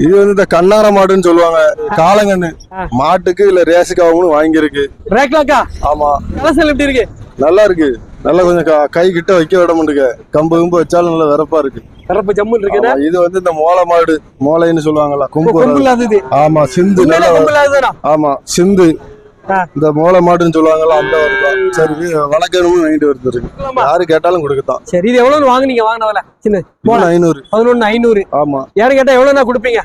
இது வந்து இந்த கண்ணார மாடுன்னு சொல்லுவாங்க. காலங்கண்ணு. மாட்டுக்கு இல்ல ரேஸுக்காகவும் வாங்கியிருக்கு. ரேக்லாக்கா? ஆமா. கலசல் எப்படி இருக்கு? நல்லா இருக்கு. நல்லா கொஞ்சம் க- கிட்ட வைக்க விட மாட்டுங்க கம்பு கும்பு வச்சாலும் நல்லா விறப்பா இருக்கு. கரப்பு ஜம்முன்னு இருக்குன்னா ஆமா, இது வந்து இந்த மோளை மாடு மோளைன்னு சொல்லுவாங்கல்ல கொம்பு ஆமா சிந்து ஆமா சிந்து. இந்த மோளை மாடுன்னு சொல்லுவாங்கல்ல அந்த வருதம் சரி வளர்க்கணும்னு வாங்கிட்டு வருது. யாரு கேட்டாலும் கொடுக்கத்தான். சரி இது எவ்வளவு வாங்குனீங்க வாங்கினவல சின்ன மூணு ஐநூறு. பதினொன்னு ஐநூறு. ஆமா. யாரும் கேட்டா எவ்வளவுனா கொடுப்பீங்க?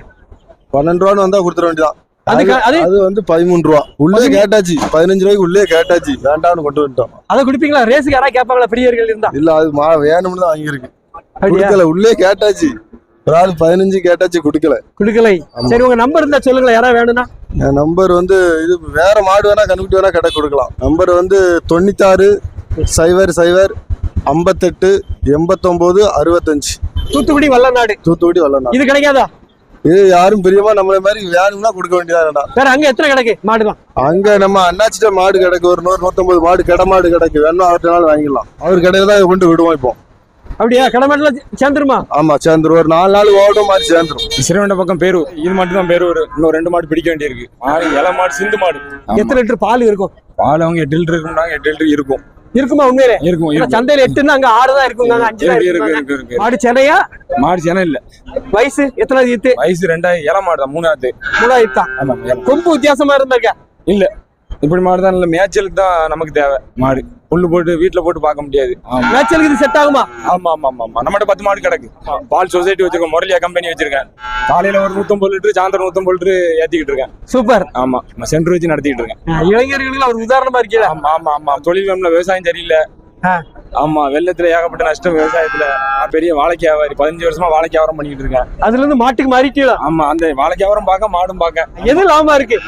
பன்னெண்டு ரூபான்னு வந்தா கொடுத்துட வேண்டியதான் அது வந்து பதிமூணு ரூபா. உள்ளே கேட்டாச்சு. பதினஞ்சு ரூபாய்க்கு உள்ளே கேட்டாச்சு. வேண்டாம்னு கொண்டு வந்துட்டோம். அதை கொடுப்பீங்களா? ரேஸுக்கு யாராவது கேட்பாங்களா? பிரியர்கள் இருந்தா. இல்ல அது வேணும்னு தான் வாங்கியிருக்கு. உள்ளே கேட்டாச்சு. ஒரு ஆள் பதினஞ்சு கேட்டாச்சு குடுக்கல. கொடுக்கலை. சரி உங்க நம்பர் இருந்தா சொல்லுங்களேன். யாராவது வேணும்னா? என் நம்பர் வந்து இது வேற மாடு வேணா கண்ணுக்குட்டி வேணா கடை கொடுக்கலாம். நம்பர் வந்து தொண்ணூத்தாறு சைபர் சைபர் ஐம்பத்தெட்டு எண்பத்தொம்போது அறுபத்தஞ்சு. தூத்துக்குடி வல்லநாடு. தூத்துக்குடி வரலாம் இது கிடைக்காதா? இது யாரும் பிரியமா நம்மள மாதிரி வேணும்னா கொடுக்க வேண்டியதா வேற அங்க எத்தனை கிடக்கு மாடுலாம்? அங்க நம்ம அண்ணாச்சிட்ட மாடு கிடக்கு ஒரு நூறு நூத்தம்பது மாடு கடை மாடு கிடக்கு. வேணும் அவர்கிட்டனாலும் வாங்கிடலாம். அவர் கடையில தான் கொண்டு விடுவோம் இப்போ. அப்படியா? கடமாட்டுல சேர்ந்துருமா? ஆமா சேர்ந்துரும். ஒரு நாலு நாள் ஓடும் மாதிரி சேர்ந்துரும். சிறுவண்ட பக்கம் பேரூர் இது மட்டும் தான் பேரூர் இன்னும் ரெண்டு மாடு பிடிக்க வேண்டியிருக்கு. மாடு இலை மாடு சிந்து மாடு. எத்தனை லிட்டர் பால் இருக்கும்? பால் அவங்க எட்டு லிட்டர் இருக்கும்னாங்க எட்டு லிட்டர் இருக்கும். இருக்குமா உண்மையிலே இருக்கும் இருக்கும். சந்தையில எட்டுன்னா அங்க ஆறு தான் இருக்குங்க அங்க அஞ்சு தான் இருக்கு இருக்கு இருக்குங்க. இருக்கு இருக்கு. மாடு சென்னையா மாடு சேனம் இல்ல. வயசு? எத்தனாவது ஈத்து? வயசு ரெண்டாயிரம் இலை மாடு தான் மூணாவது மூணாவது தான். கொம்பு வித்தியாசமா இருந்தாங்க இல்ல. இப்படி மாடு தான் இல்ல மேய்ச்சலுக்கு தான் நமக்கு தேவை. மாடு. புல்லு போட்டு வீட்டுல போட்டு பார்க்க முடியாது. மேய்ச்சலுக்கு இது செட் ஆகுமா? ஆமா ஆமா ஆமா ஆமா. நம்மகிட்ட பத்து மாடு கிடக்கு. பால் சொசைட்டி வச்சிருக்கோம். முரளியா கம்பெனி வச்சிருக்கேன். காலையில ஒரு நூத்தம்பது லிட்டர் சாயந்தரம் நூத்தம்பது லிட்டர் ஏத்திக்கிட்டு இருக்கேன். சூப்பர். ஆமா. நான் சென்டர் வச்சு நடத்திக்கிட்டு இருக்கேன். இளைஞர்களுக்கு அவர் உதாரணமா இருக்கீங்க ஆமா ஆமா ஆமா. தொழில் வேணும்ல விவசாயம் சரியில்லை. ஆமா வெள்ளத்துல ஏகப்பட்ட நஷ்டம் விவசாயத்துல. பெரிய வாழைக்காய் வியாபாரி பதினஞ்சு வருஷமா வாழைக்காய் வியாபாரம் பண்ணிட்டு இருக்கேன். அதுல இருந்து மாட்டுக்கு மாறிட்டீங்களா? ஆமா அந்த வாழைக்காய் வியாபாரம் பார்க்க மாடும் பார்க்க. எது லாபமா இருக்கு?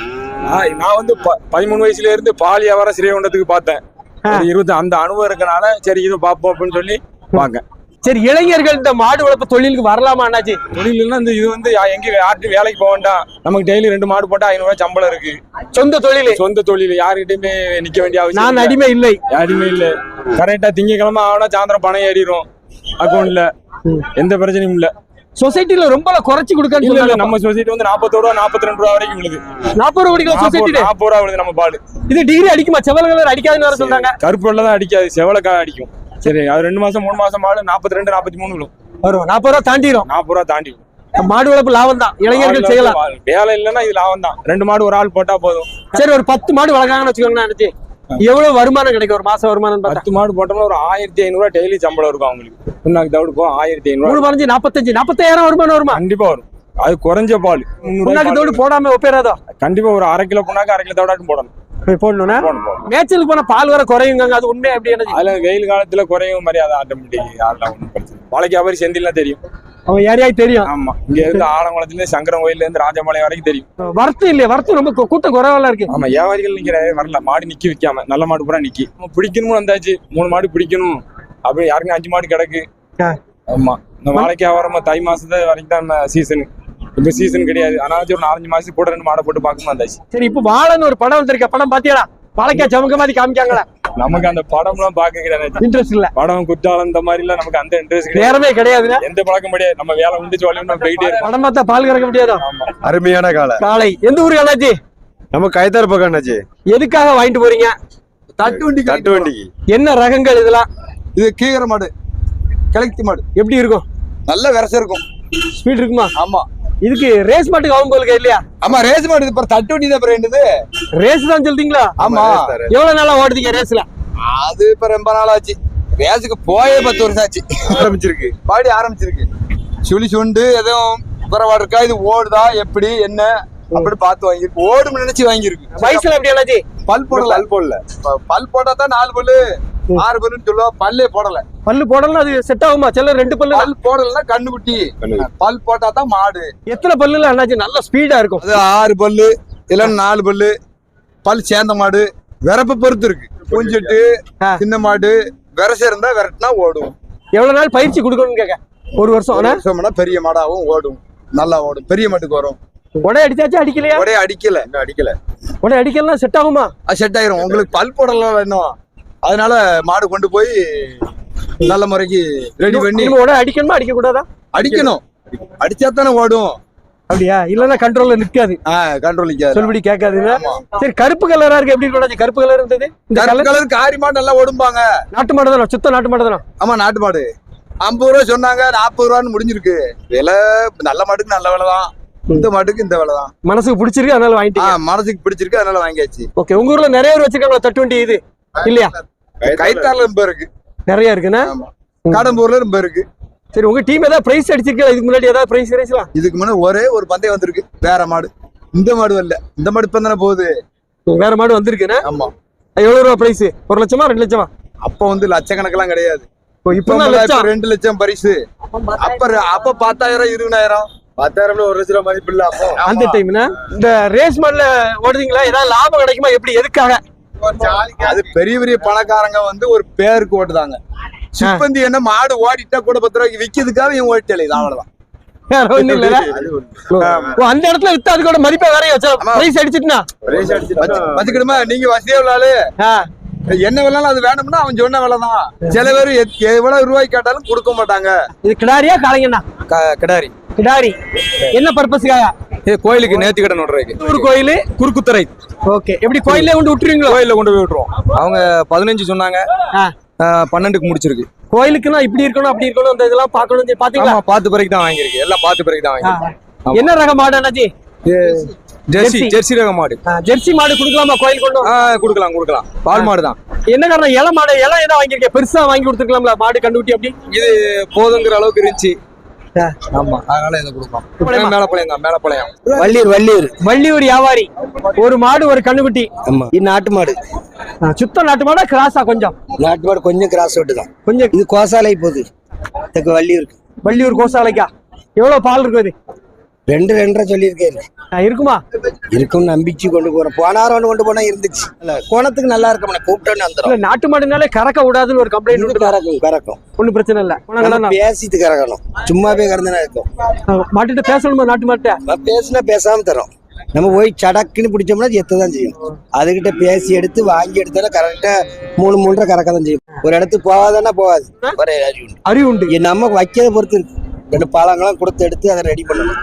நான் நான் வந்து பதிமூணு வயசுல இருந்து பால் வியாபாரம் ஸ்ரீவைகுண்டத்துக்கு பார்த்தேன். இருபத்தி அந்த அனுபவம் இருக்கனால சரி இது பார்ப்போம் அப்படின்னு சொல்லி பார்க்க சரி இளைஞர்கள் இந்த மாடு வளர்ப்பு தொழிலுக்கு வரலாமா அண்ணாச்சி? தொழில்னா இந்த இது வந்து யா- எங்க யார்ட்டும் வேலைக்கு போக வேண்டாம். நமக்கு டெய்லி ரெண்டு மாடு போட்டா ஐநூறு ரூபாய் சம்பளம் இருக்கு. சொந்த தொழில்? சொந்த தொழில் யாருக்கிட்டயுமே நிக்க வேண்டிய அவசியம் நான் இல்லை. அடிமை இல்லை. யாருமே இல்ல. கரெக்டா திங்கக்கிழமை ஆனா சாயந்தரம் பணம் ஏறிடும் அக்கௌண்ட்ல எந்த பிரச்சனையும் இல்ல. சொசைட்டில ரொம்ப குறைச்சு சொல்றாங்க. நம்ம சொசைட்டி வந்து நாற்பத்தோரு ரூபா நாற்பத்தி ரெண்டு ரூபா வரைக்கும் விழுது. நாற்பது ரூபா குடிக்கலாம் சொசைட்டில. நாற்பது ரூபா விழுது நம்ம பால். இது டிகிரி அடிக்குமா? செவல் கலர் அடிக்காதுன்னு வேற சொல்றாங்க. கருப்பு வெள்ளை தான் அடிக்காது செவலக்கா அடிக்கும். சரி அது ரெண்டு மாசம் மூணு மாசம் மாடு நாற்பத்தி ரெண்டு நாற்பத்தி மூணு விழும். வரும். நாற்பது ரூபா தாண்டிடும் நாற்பது ரூபா தாண்டி. மாடு வளர்ப்பு லாபம் தான். இளைஞர்கள் செய்யலாம். வேலை இல்லைன்னா இது லாபம் தான். ரெண்டு மாடு ஒரு ஆள் போட்டா போதும். சரி ஒரு பத்து மாடு வளர்க்காங்கன்னு வச்சுக்கோங்க நினைச்சு எவ்வளவு வருமானம் கிடைக்கும் ஒரு மாசம் வருமானம் பத்து மாடு போட்டோம்னா ஒரு ஆயிரத்தி ஐநூறு ரூபா டெய்லி சம்பளம் இருக்கும் அவங்களுக்கு. புண்ணாக்கு தவிடு போகும் ஆயிரத்தி ஐநூறு மூணு பதினஞ்சு நாற்பத்தஞ்சு நாற்பத்தாயிரம் வருமானம் வருமா? கண்டிப்பா வரும். அது குறைஞ்ச பால். பால். தோடு போடாம ஒப்பேறாதோ கண்டிப்பா ஒரு அரை கிலோ புண்ணாக்கு அரை கிலோ தவிடாட்டும் போடணும். போடணும்னா? போடணும் போடணும். மேய்ச்சலுக்கு போனா பால் வர குறையுங்க அது உண்மை அப்படி அதுல வெயில் காலத்துல குறையும் மாதிரி அது ஆட்டோமேட்டிக் அதெல்லாம் ஒன்றும் பிரச்சனை இல்லை. வாழைக்கு வியாபாரி செந்தில்லாம் தெரியும். அவன் யாரையாவது தெரியும். ஆமா. இங்க இருந்து ஆலங்குளத்துல இருந்து சங்கரன் கோயில்ல இருந்து ராஜபாளையம் வரைக்கும் தெரியும். வரத்து இல்லையா வரத்து ரொம்ப கூட்டம் குறைவால இருக்கு. ஆமா வியாபாரிகள் நிக்கிற வரல மாடு நிக்கி விக்காம நல்ல மாடு பூரா நிக்கி. நம்ம பிடிக்கணும்னு வந்தாச்சு மூணு மாடு பிடிக்கணும். அப்படி யாருக்கும் அஞ்சு மாடு கிடக்கு. ஆமா. இந்த வாழைக்கு வியாபாரம் தை மாசத்து வரைக்கும் தான் சீசன் இப்ப சீசன் கிடையாது. அதனால ஒரு நாலஞ்சு மாசத்துக்கு கூட ரெண்டு மாடை போட்டு பார்க்கணும் வந்தாச்சு. சரி இப்ப வாழைன்னு ஒரு படம் வந்திருக்க. படம் பாத்தியாடா? வாழைக்காய் சமக்க மாதிரி காமிக்காங்களா? நமக்கு அந்த படம்லாம் பார்க்க கிடையாது இன்ட்ரெஸ்ட் இல்ல. படம் குத்தாலம் இந்த மாதிரி எல்லாம் நமக்கு அந்த இன்ட்ரெஸ்ட் கிடையாது. நேரமே கிடையாதுன்னா எந்த பழக்கம் கிடையாது நம்ம வேலை சொல்லி நம்ம போயிட்டே இருக்கோம் படம் பார்த்தா பால் கறக்க முடியாதோ? ஆமா. அருமையான காலை. காலை. எந்த ஊருக்கு அண்ணாச்சி? நம்ம கைத்தர பக்கம் என்னாச்சு எதுக்காக வாங்கிட்டு போறீங்க? தட்டு வண்டி தட்டு வண்டிக்கு. என்ன ரகங்கள் இதெல்லாம்? இது கீகர மாடு. கிழத்தி மாடு. எப்படி இருக்கும்? நல்ல விரசம் இருக்கும். ஸ்பீட் இருக்குமா? ஆமா. இதுக்கு ரேஸ் மாட்டுக்கு ஆகும் போலுக்கு இல்லையா? ஆமா ரேஸ் மாடு இது பாரு, தட்டு வண்டி தான் வேண்டுது ரேஸ் தான் சொல்றீங்களா? ஆமா. எவ்வளவு நாளா ஓடுதீங்க ரேஸ்ல அது இப்ப ரொம்ப நாள் ஆச்சு. ரேஸுக்கு போயே பத்து வருஷம் ஆச்சு. ஆரம்பிச்சிருக்கு. பாடி ஆரம்பிச்சிருக்கு. சுழி சுண்டு எதுவும் குறைவா இருக்கா இது ஓடுதா எப்படி என்ன? அப்படி பார்த்து வாங்கியிருக்கு. ஓடும் நினைச்சு வாங்கியிருக்கு. வயசுல எப்படி அண்ணாச்சி பல் போடல. பல் போடல. பல் போட்டா தான் நாலு பல்லு. ஆறு பல்லுன்னு சொல்லுவோம் பல்லே போடல. பல்லு போடலாம் அது செட் ஆகுமா? சில ரெண்டு பல்லு பல் போடலன்னா கண்ணுக்குட்டி. பல் போட்டா தான் மாடு. எத்தனை பல்லுல அண்ணாச்சி? நல்ல ஸ்பீடா இருக்கும். அது ஆறு பல்லு இல்லைன்னா நாலு பல்லு. பல் சேர்ந்த மாடு. விரப்ப பொறுத்து இருக்கு. பூஞ்செட்டு. சின்ன மாடு. விரச இருந்தா விரட்டினா ஓடும். எவ்வளவு நாள் பயிற்சி கொடுக்கணும்னு கேட்க ஒரு வருஷம். வருஷம்னா பெரிய மாடாவும் ஓடும். நல்லா ஓடும். பெரிய மாட்டுக்கு வரும். உடனே அடிச்சாச்சு? அடிக்கலையா? ஒரே அடிக்கல. இன்னும் அடிக்கல. உடனே அடிக்கலாம் செட் ஆகுமா? அது செட் ஆயிரும். உங்களுக்கு பல் போடலாம் இன்னும். அதனால மாடு கொண்டு போய் நல்ல முறைக்கு ரெடி பண்ணி உடனே அடிக்கணுமா? அடிக்க கூடாதா அடிக்கணும். அடிச்சா தானே ஓடும். அப்படியா? இல்லன்னா கண்ட்ரோல்ல நிக்காது. கண்ட்ரோல் நிக்காது. சொல்படி கேட்காதுங்க சரி கருப்பு கலரா இருக்கு? எப்படி இருக்கும் கருப்பு கலர் இருந்தது. இந்த கருப்பு கலர் காரி மாடு நல்லா ஓடும்பாங்க. நாட்டு மாடு தானே? சுத்த நாட்டு மாடு தானே? ஆமா நாட்டு மாடு. ஐம்பது ரூபா சொன்னாங்க நாற்பது ரூபான்னு முடிஞ்சிருக்கு. விலை நல்ல மாட்டுக்கு நல்ல விலை தான். இந்த மாட்டுக்கு இந்த விலை தான். மனசுக்கு பிடிச்சிருக்கு அதனால ஆ வாங்கிட்டீங்க மனசுக்கு பிடிச்சிருக்கு அதனால வாங்கியாச்சு. ஓகே உங்க ஊர்ல நிறைய பேர் வச்சிருக்காங்களா? தட்டு வண்டி இது? இல்லையா? கைத்தாரில் ரொம்ப இருக்கு. நிறைய இருக்குண்ணா? ஆமா. கடம்பூர்ல ரொம்ப இருக்கு. சரி உங்க டீம் ஏதாவது பிரைஸ் அடிச்சிருக்கா இதுக்கு முன்னாடி ஏதாவது பிரைஸ் கிடைச்சலாம் இதுக்கு முன்னாடி ஒரே ஒரு பந்தயம் வந்திருக்கு. வேற மாடு. இந்த மாடு வரல இந்த மாடு இப்ப தானே போகுது. வேற மாடு வந்திருக்குண்ணா? ஆமா. எவ்வளவு ரூபா பிரைஸ் ஒரு லட்சமா ரெண்டு லட்சமா? அப்ப வந்து லட்சக்கணக்கெல்லாம் கிடையாது. இப்போ லட்சம். ரெண்டு லட்சம் பரிசு. அப்ப அப்ப பத்தாயிரம் இருபதாயிரம். பத்தாயிரம்ல ஒரு லட்ச ரூபா மதிப்பு இல்ல அப்போ. அந்த டைம்னா இந்த ரேஸ் மாடுல ஓடுறீங்களா? ஏதாவது லாபம் கிடைக்குமா? எப்படி? எதுக்காக? அது பெரிய பெரிய பணக்காரங்க வந்து ஒரு பேருக்கு ஓட்டுதாங்க. சிப்பந்தி என்ன மாடு ஓடிட்டா கூட பத்து ரூபாய்க்கு விக்கிறதுக்காக இவன் ஓட்டல அவ்வளவுதான். அந்த இடத்துல வித்தா அது கூட மதிப்பா வேற. பிரைஸ் அடிச்சிட்டுனா? வச்சு- வச்சுக்கிடுமா நீங்க வசதியா உள்ளாலே ஆ, என்ன விலைனாலும் அது வேணும்னா அவன் சொன்ன விலை தான் சில பேர் எத்- எவ்வளவு ரூபாய்க்கு கேட்டாலும் கொடுக்க மாட்டாங்க. இது கிடாரியா காளைங்கண்ணா? கிடாரி. கிடாரி. என்ன பர்பஸ்க்காக இது கோயிலுக்கு நேர்த்தி கடன் விடுறதுக்கு. ஒரு கோயில் குறுக்குத்துறை ஓகே. எப்படி கோயிலே கொண்டு விட்டுருவீங்களோ? கோயில்ல கொண்டு போய் விட்டுருவோம். அவங்க பதினஞ்சு சொன்னாங்க. பன்னெண்டுக்கு முடிச்சிருக்கு. கோயிலுக்குன்னா இப்படி இருக்கணும் அப்படி இருக்கணும் அந்த இதெல்லாம் பார்க்கணும் பாத்தீங்களா பார்த்து பிறகு தான் வாங்கியிருக்கு. எல்லாம் பார்த்து பிறகு தான் வாங்கியிருக்கு. என்ன ரக மாடு அண்ணாச்சி? Jersey jersey. ரக மாடு. ஜெர்சி மாடு கொடுக்கலாமா கோயில் கொண்டு கொடுக்கலாம் கொடுக்கலாம். பால் மாடு தான். என்ன காரணம்? இள மாடு இளம் ஏதோ வாங்கியிருக்கேன் பெருசா வாங்கி கொடுத்துருக்கலாம்ல மாடு கண்டுபிடி அப்படி? இது போதுங்கிற அளவுக்கு இருந்துச்சு. ஆமா. அதனால இதை கொடுக்கலாம் மேலப்பாளையம் தான் மேலப்பாளையம் வள்ளியூர் வள்ளியூர். வள்ளியூர் வியாபாரி. ஒரு மாடு ஒரு கண்ணுக்குட்டி ஆமா. இது நாட்டு மாடு. ஆ, சுத்த நாட்டு மாடா கிராஸா கொஞ்சம்? நாட்டு மாடு கொஞ்சம் கிராஸ் விட்டு தான். கொஞ்சம். இது கோசாலை போகுது. இதுக்கு வள்ளியூருக்கு வள்ளியூர் கோசாலைக்கா? எவ்வளவு பால் இருக்கும் இது ரெண்டு ரெண்டரை சொல்லியிருக்காரு ஆ, இருக்குமா? இருக்கும்னு நம்பிச்சு கொண்டு போறோம். போன வாரம் ஒன்று கொண்டு போனா இருந்துச்சு. இல்ல கோணத்துக்கு நல்லா இருக்கும் கூப்பிட்டோன்னு வந்துடும் நாட்டு மாடுனாலே கறக்க விடாதுன்னு ஒரு கம்ப்ளைண்ட் உண்டு கறக்கும் கறக்கும். ஒண்ணும் பிரச்சனை இல்ல. பேசிட்டு கறக்கணும். சும்மா போய் கறந்துனா இருக்கும். மாட்டுட்ட பேசணுமா நாட்டு மாட்ட பேசுனா பேசாம தரோம். நம்ம போய் சடக்குன்னு பிடிச்சோம்னா எத்த தான் செய்யும். அதுகிட்ட பேசி எடுத்து வாங்கி எடுத்தா கரெக்டா மூணு மூன்றரை கறக்க தான் செய்யும். ஒரு இடத்துக்கு போகாதன்னா போகாது. அறிவு உண்டு. இது நம்ம வைக்கிறத பொறுத்து இருக்கு. ரெண்டு பழங்கள்லாம் கொடுத்து எடுத்து அதை ரெடி பண்ணணும்.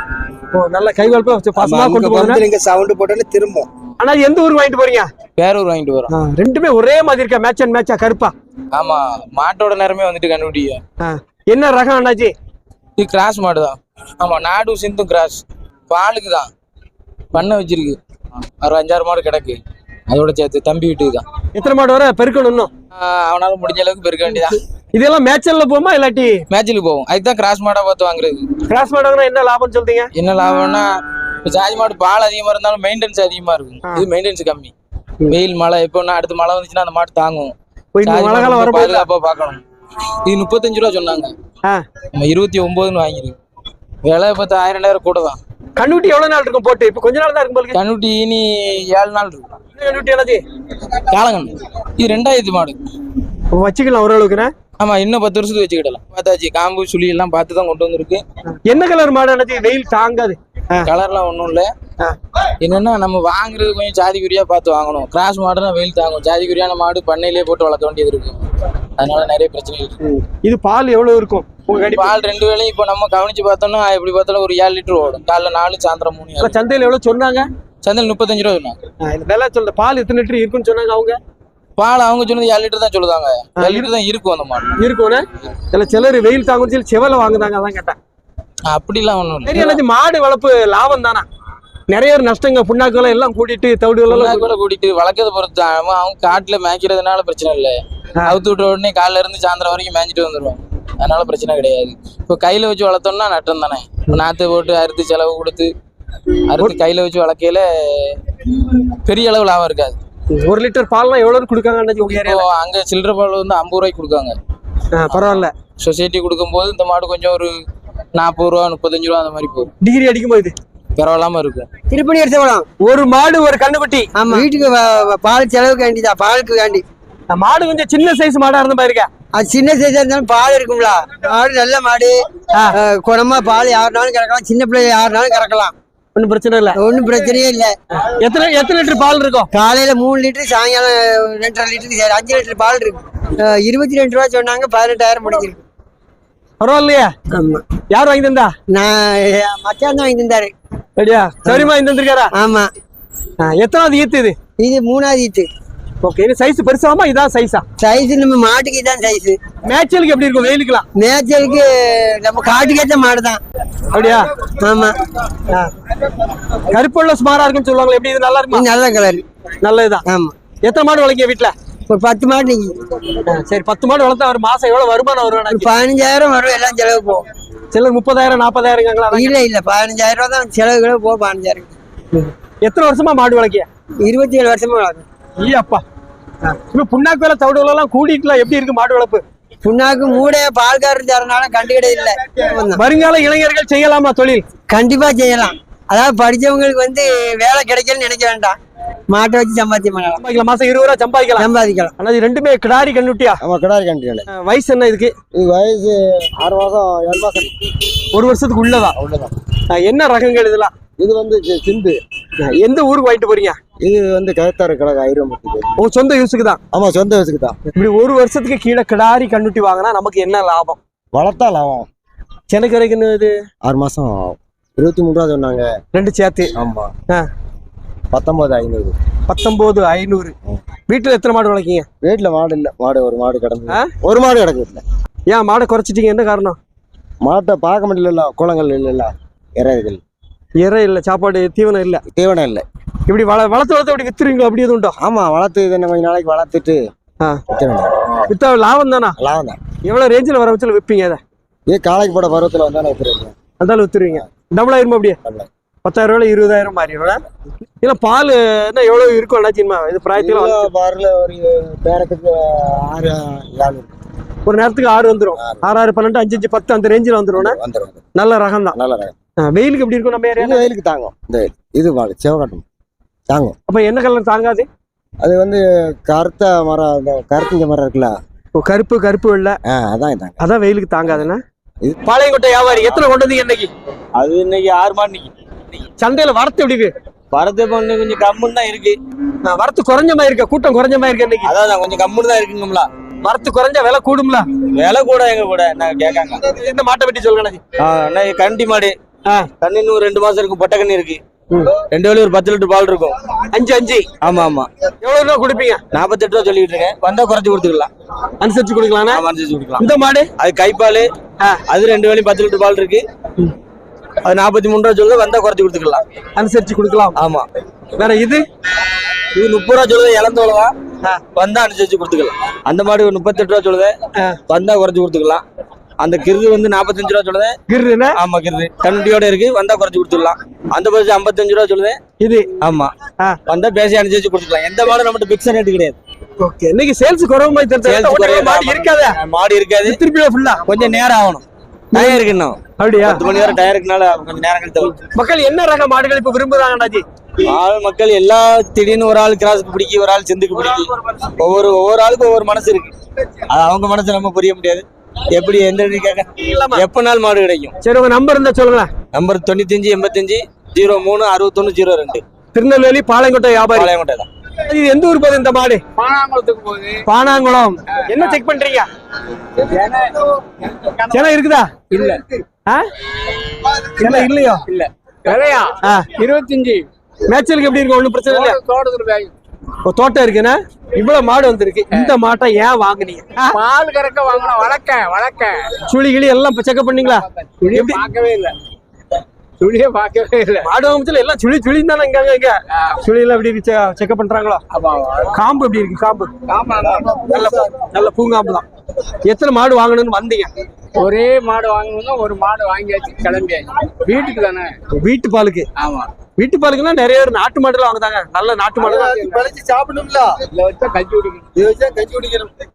ஓ, நல்ல கை வளர்ப்பா வச்சு பாசமா கொண்டு வந்து நீங்க சவுண்ட் போட்டோன்னே திரும்பும் ஆனா எந்த ஊருக்கு வாங்கிட்டு போறீங்க? பேரூர் வாங்கிட்டு வரோம். ஆ, ரெண்டுமே ஒரே மாதிரி இருக்கா? மேட்ச் அண்ட் மேட்சா கருப்பா? ஆமா மாட்டோட நேரமே வந்துட்டு கண்டுபிடிக்க என்ன ரகம் அண்ணாச்சி? இது கிராஸ் மாடு தான். ஆமா நாடும் சிந்தும் கிராஸ் பாலுக்கு தான். பண்ணை வச்சிருக்கு. ஒரு அஞ்சாறு மாடு கிடக்கு. அதோட சேர்த்து தம்பி வீட்டுக்கு தான். எத்தனை மாடு வர? பெருக்கணும் இன்னும். அவனால முடிஞ்ச அளவுக்கு பெருக்க வேண்டியதான் இதெல்லாம் மேட்சல்ல போமா இல்லாட்டி மேட்சுக்கு போவோம் அதுக்கு தான் கிராஸ் மாடா பார்த்து வாங்குறது. கிராஸ் மாடுனா என்ன லாபம்னு சொல்றீங்க? என்ன லாபம்னா இப்போ ஜாதி மாடு பால் அதிகமா இருந்தாலும் மெயின்டெனன்ஸ் அதிகமா இருக்கும். இது மெயின்டெனன்ஸ் கம்மி. வெயில் மழை ஒண்ணு அடுத்து மழை வந்துச்சுன்னா அந்த மாடு தாங்கும். மழை காலம் வரும்போது பாதுகாப்பா பார்க்கணும். இது முப்பத்தஞ்சு ரூபா சொன்னாங்க. நம்ம இருபத்தி ஒன்பதுன்னு வாங்கிருக்கு. விலை பத்து ஆயிரம் ரெண்டாயிரம் கூட தான். கண்ணுக்குட்டி எவ்வளவு நாள் இருக்கும் போட்டு? இப்ப கொஞ்ச நாள் தான் இருக்கும் கண்ணுட்டி இனி ஏழு நாள் இருக்கும். இருக்கு. கண்ணுக்குட்டி அண்ணாச்சி காலங்கண்ணு. இது ரெண்டாயிரத்து மாடு. வச்சுக்கலாம் ஓரளவுக்குண்ணே ஆமா இன்னும் பத்து வருஷத்துக்கு வச்சுக்கிடலாம். பார்த்தாச்சு காம்பு சுழி எல்லாம் பார்த்து தான் கொண்டு வந்திருக்கு. என்ன கலர் மாடு வெயில் தாங்காது. ஆ, கலர்லாம் ஒன்றும் இல்லை. என்னன்னா நம்ம வாங்குறது கொஞ்சம் ஜாதி குறியா பார்த்து வாங்கணும். கிராஸ் மாடுனா வெயில் தாங்கும். ஜாதி குறியான மாடு பண்ணையிலேயே போட்டு வளர்க்க வேண்டியது இருக்கு. அதனால நிறைய பிரச்சனை இருக்கு. இது பால் எவ்வளவு இருக்கும்? பால் ரெண்டு வேளையும் இப்போ நம்ம கவனிச்சு பார்த்தோம்னா எப்படி பார்த்தாலும் ஒரு ஏழு லிட்டர் ஓடும். காலைல நாலு சாயந்தரம் மூணு. சந்தையில எவ்வளவு சொன்னாங்க? சந்தையில் முப்பத்தஞ்சு ரூபா சொன்னாங்க. விலை சொல்ற பால் எத்தனை லிட்டர் இருக்குன்னு சொன்னாங்க அவங்க? பால் அவங்க சொன்னது ஏழு லிட்டர் தான் சொல்லுதாங்க. ஏழு லிட்டர் தான் இருக்கும் அந்த மாடு. இருக்கும்ண்ணே சில சிலர் வெயில் தாங்கும் சொல்லி செவலை வாங்குதாங்க அதான் கேட்டேன். அப்படிலாம் ஒன்றும் சரி மாடு வளர்ப்பு லாபம் தானா? நிறைய நஷ்டங்க புண்ணாக்குகளை எல்லாம் கூட்டிட்டு தவிடுகள் கூட கூட்டிட்டு வளர்க்கறத பொறுத்து அவங்க காட்டுல மேய்க்கிறதுனால பிரச்சனை இல்லை. அவுத்து விட்ட உடனே காலைல இருந்து சாயந்தரம் வரைக்கும் மேய்ஞ்சிட்டு வந்துருவான். அதனால பிரச்சனை கிடையாது. இப்போ கையில வச்சு வளர்த்தோம்னா நட்டம் தானே. நாற்று போட்டு அறுத்து செலவு கொடுத்து அறுத்து கையில வச்சு வளர்க்கையில பெரிய அளவு லாபம் இருக்காது. ஒரு லிட்டர் பால்லாம் எவ்வளவு கொடுக்காங்க அண்ணாச்சி உங்க இப்போ அங்க சில்லற பால் வந்து ஐம்பது ரூபாய்க்கு கொடுக்காங்க. பரவாயில்ல. சொசைட்டி கொடுக்கும்போது இந்த மாடு கொஞ்சம் ஒரு நாற்பது ரூபா முப்பத்தஞ்சு ரூபா அந்த மாதிரி போகும். டிகிரி அடிக்கும் போது பரவாயில்லாம இருக்கும். திருப்பணி எடுத்து போலாம். ஒரு மாடு ஒரு கண்ணுக்குட்டி ஆமா. வீட்டுக்கு பால் செலவுக்கு வேண்டியதா பாலுக்கு வேண்டி அந்த மாடு கொஞ்சம் சின்ன சைஸ் மாடா இருந்த மாதிரி இருக்கா அது சின்ன சைஸா இருந்தாலும் பால் இருக்கும்ல. மாடு நல்ல மாடு. குணமா பால் யாருனாலும் கறக்கலாம். சின்ன பிள்ளை யாருனாலும் கறக்கலாம். ஒன்றும் பிரச்சனை இல்ல. ஒன்றும் பிரச்சனையே இல்லை. எத்தனை எத்தனை லிட்டர் பால் இருக்கும் காலையில மூணு லிட்டர் சாயங்காலம் ரெண்டரை லிட்டருக்கு சரி அஞ்சு லிட்டர் பால் இருக்கு. இருபத்தி ரெண்டு ரூபா சொன்னாங்க பதினெட்டாயிரம் முடிஞ்சிருக்கு. பரவாயில்லையா. யார் வாங்கி தந்தா? நான் மச்சான் தான் வாங்கி தந்தாரு. அப்படியா? சரிம்மா இந்த வந்திருக்காரா ஆமா. எத்தனாவது ஈத்து இது? இது மூணாவது ஈத்து. ஓகே இது சைஸ் பெருசாமா இதான் சைஸா சைஸ் நம்ம மாட்டுக்கு தான் சைஸ் மேய்ச்சலுக்கு எப்படி இருக்கும்? வெயிலுக்குலாம் மேய்ச்சலுக்கு நம்ம காட்டுக்கேற்ற மாடு தான் அப்படியா? ஆமா. கருப்புள்ள சுமாரா இருக்குன்னு சொல்லுவாங்க எப்படி? இது நல்லா இருக்குமா? நல்ல கலர் நல்லதுதான். ஆமா. எத்தனை மாடு வளர்க்கீங்க வீட்டுல ஒரு பத்து மாடு நிக்கி ஆ, சரி பத்து மாடு வளர்த்தா ஒரு மாசம் எவ்வளவு வருமானம் வரும் பதினஞ்சாயிரம் வரும் எல்லாம் செலவு போகும் சிலர் முப்பதாயிரம் நாற்பதாயிரம் இல்ல இல்ல பதினஞ்சாயிரம் ரூபா தான் செலவுகளே போகும் பதினஞ்சாயிரம். எத்தனை வருஷமா மாடு வளர்க்கிய இருபத்தி ஏழு வருஷமா வளர்க்கும் ஈ அப்பா. இப்ப புண்ணாக்கு வேலை தவிடு வேலை எல்லாம் கூடிட்டுலாம் எப்படி இருக்கு மாடு வளர்ப்பு? புண்ணாக்கு மூடைய பால்காரன் தரனால கண்டுக்கிட இல்ல. வருங்கால இளைஞர்கள் செய்யலாமா தொழில்? கண்டிப்பா செய்யலாம். அதாவது படிச்சவங்களுக்கு வந்து வேலை கிடைக்கலன்னு நினைக்க வேண்டாம். மாட்டை வச்சு சம்பாத்தியம் பண்ணலாம். சம்பாதிக்கலாம். மாசம் இருபது ரூபா சம்பாதிக்கலாம். சம்பாதிக்கலாம். ஆனா இது ரெண்டுமே கிடாரி கண்ணுட்டியா? ஆமா கிடாரி ஆ, வயசு என்ன இதுக்கு? இது வயசு ஆறு மாதம் ஏழு மாதம் ஒரு வருஷத்துக்கு உள்ளதா? ஆ, என்ன ரகங்கள் இதெல்லாம்? இது வந்து சிந்து. எந்த ஊருக்கு வாங்கிட்டு போறீங்க? இது வந்து கயத்தாறு கிழக்கு ஐரம்பத்துக்கு உங்க சொந்த யூஸுக்கு தான்? ஆமா சொந்த வயசுக்கு தான். இப்படி ஒரு வருஷத்துக்கு கீழே கிடாரி கண்ணுட்டி வாங்கினா நமக்கு என்ன லாபம்? வளர்த்தா லாபம். எனக்கு வரைக்கும் இது? ஆறு மாசம். இருபத்தி மூணு சொன்னாங்க. ரெண்டு சேர்த்து? ஆமா. பத்தொன்பது ஐநூறு. பத்தொன்பது ஐநூறு. வீட்டுல எத்தனை மாடு வளர்க்கீங்க? வீட்டுல மாடு இல்ல. மாடு ஒரு மாடு கிடந்து? ஒரு மாடு கிடக்கு வீட்டுல. ஏன் மாடை குறைச்சிட்டீங்க? என்ன காரணம்? மாட்டை பார்க்க முடியல குளங்கள் இல்லைல்ல. இறைகள். இறை இல்ல சாப்பாடு தீவனம் இல்ல. தீவனம் இல்லை. இப்படி வள வளர்த்து வளர்த்து அப்படி வித்துருவீங்களா? அப்படி எதுவும் உண்டோ? ஆமா வளர்த்து இதை கொஞ்ச நாளைக்கு வளர்த்துட்டு ஆ. வித்தா லாபம் தானா? லாபம் தான். எவ்வளவு ரேஞ்சில் வர வச்சு விற்பீங்க அதை இது? காலைக்கு போட பருவத்தில் வந்தானே விற்றுருக்கேன் அந்தாலும் வித்துருவீங்க. டபுள் ஆயிருமா அப்படியே? பத்தாயிரம் ரூபாய் இருபதாயிரம் மாறிடும் இல்ல பால் என்ன எவ்வளவு இருக்கும் என்னாச்சுமா இது பிராயத்தில் பாரில் ஒரு பேரத்துக்கு ஆறு ஏழு ஒரு நேரத்துக்கு ஆறு வந்துரும். ஆறு. ஆறு பன்னெண்டு அஞ்சு அஞ்சு பத்து அந்த ரேஞ்சில் வந்துரும் வந்துடும் நல்ல ரகம் தான். நல்ல ரகம். வெயிலுக்கு எப்படி இருக்கும் நம்ம ஏரியா வெயிலுக்கு தாங்கும். இந்த. இது மாடு சிவகாட்டும். தாங்கும். அப்ப என்ன கலர் தாங்காது? அது வந்து கருத்த மரம் அந்த கருத்தஞ்ச மரம் இருக்குல்ல? கருப்பு கருப்பு வெள்ளை ஆ அதான் அதான் வெயிலுக்கு தாங்காதுன்னா இது- பாளையங்கோட்டை வியாபாரி எத்தனை கொண்டு வந்தீங்க இன்னைக்கு? அது இன்னைக்கு ஆறு மாடு நிக்கி சந்தையில வரத்து எப்படி இருக்கு? வரது பண்ணு கொஞ்சம் கம்முன்னு தான் இருக்கு. வரத்து குறைஞ்ச மாதிரி இருக்கா? கூட்டம் குறைஞ்ச மாதிரி இருக்கு இன்னைக்கு? அதான் கொஞ்சம் கம்முன்னு தான் இருக்குங்கம்ல. வரத்து குறைஞ்ச விலை கூடும்ல? விலை கூட எங்க கூட நான் கேட்காங்க. இந்த மாட்டை பற்றி சொல்லுங்க கண்டி மாடு. ஆ. கண்ணு இன்னும் ரெண்டு மாசம் இருக்கும் பொட்டை கண்ணி இருக்கு. ரெண்டு வேலையும் ஒரு பத்து லிட்டர் பால் இருக்கும். அஞ்சு அஞ்சு? ஆமா ஆமா. எவ்வளவு ரூபா கொடுப்பீங்க? நாற்பத்தெட்டு ரூபா சொல்லிட்டு இருக்கேன். வந்தா குறைச்சு கொடுத்துக்கலாம். அனுசரிச்சு கொடுக்கலாம்னா ஆமா அனுசரிச்சு கொடுக்கலாம். இந்த மாடு? அது கைப்பால். அது ரெண்டு வேலையும் பத்து லிட்டர் பால் இருக்கு. அது நாற்பத்தி மூணு ரூபா சொல்லுது வந்தா குறைச்சு கொடுத்துக்கலாம். அனுசரிச்சு கொடுக்கலாம். ஆமா. வேற இது? இது முப்பது ரூபா சொல்லுது இளந்தோளவா வந்தா அனுசரிச்சு கொடுத்துக்கலாம். அந்த மாடு முப்பத்தெட்டு ரூபா சொல்லுது. வந்தா குறைச்சு கொடுத்துக்கலாம். அந்த கிருது வந்து நாற்பத்தஞ்சு ரூபா சொல்லுது. கிருன்னு ஆமா கிருது. கண்ணுட்டியோட இருக்கு. வந்தா குறைச்சு கொடுத்துடலாம். அந்த பஸ் ஐம்பத்தஞ்சு ரூபா சொல்லுது. இது? ஆமா. வந்தா பேசி அனுசரிச்சு கொடுத்துக்கலாம் எந்த மாடு நம்மகிட்ட பிக்ஸ் ரேட் கிடையாது. ஓகே. இன்னைக்கு சேல்ஸ் குறவு மாதிரி தெரிஞ்சு மாடு. இருக்காதா? மாடு இருக்காது. திருப்பி ஃபுல்லா கொஞ்சம் நேரம் ஆகணும். டயர் இருக்கு இன்னும். அப்படியா? பத்து மணி வரை டயர் இருக்கனால கொஞ்சம் நேரம் கழித்து. மக்கள் என்ன ரக மாடுகள் இப்ப விரும்புறாங்கடாஜி ஆள் மக்கள் எல்லா திடீர்னு ஒரு ஆள் கிராஸ்க்கு பிடிக்கி ஒரு ஆள் செந்துக்கு பிடிக்கி ஒவ்வொரு ஒவ்வொரு ஆளுக்கும் ஒவ்வொரு மனசு இருக்கு. அது அவங்க மனசு நம்ம புரிய முடியாது. எப்படி எந்த கேட்க எப்பனாலும் மாடு கிடைக்கும். சரி உங்க நம்பர் இருந்தா சொல்லுங்க நம்பர் தொண்ணூத்தஞ்சு எண்பத்தஞ்சு ஜீரோ மூணு அறுபத்தொன்னு ஜீரோ ரெண்டு. திருநெல்வேலி பாளையங்கோட்டை வியாபாரி. பாளையங்கோட்டை தான். இது எந்த ஊர் போகுது இந்த மாடு? பானாங்குளத்துக்கு போகுது. பானாங்குளம். என்ன செக் பண்றீங்க? சென இருக்குதா? இல்ல? சென இல்லையோ? இல்ல. விலையா. இருபத்தஞ்சு. மேய்ச்சலுக்கு எப்படி இருக்கு ஒண்ணும் பிரச்சனை இல்லையா? தோட்டத்துல ஒரு தோட்டம் இருக்குன்னா இவ்வளவு மாடு வந்திருக்கு. இந்த மாட்டை ஏன் வாங்குனீங்க? பால் கறக்க வாங்கணும் வளர்க்க வளர்க்க. சுழி கிளி எல்லாம் செக்அப் பண்ணீங்களா? பார்க்கவே இல்ல. துளிய பார்க்கவே இல்ல. மாடு வாங்கத்துல எல்லாம் சுழி சுழி தானே இங்க இங்க. சுழி எல்லாம் எப்படி செக்அப் பண்றாங்களோ? காம்பு எப்படி இருக்கு? காம்பு. நல்ல நல்ல பூங்காம்பு தான் எத்தனை மாடு வாங்கணும்னு வந்தீங்க? ஒரே மாடு வாங்கணும்னா ஒரு மாடு வாங்கியாச்சு கிளம்பியாச்சு. வீட்டுக்கு தானே? வீட்டு பாலுக்கு. ஆமா. வீட்டு பாலுக்குன்னா நிறைய பேர் நாட்டு மாடுலாம் வாங்குதாங்க. நல்ல நாட்டு மாடு சாப்பிடணும்ல. இதுல வச்சா கஞ்சி குடிக்கணும். இதை வச்சா கஞ்சி குடிக்கணும்.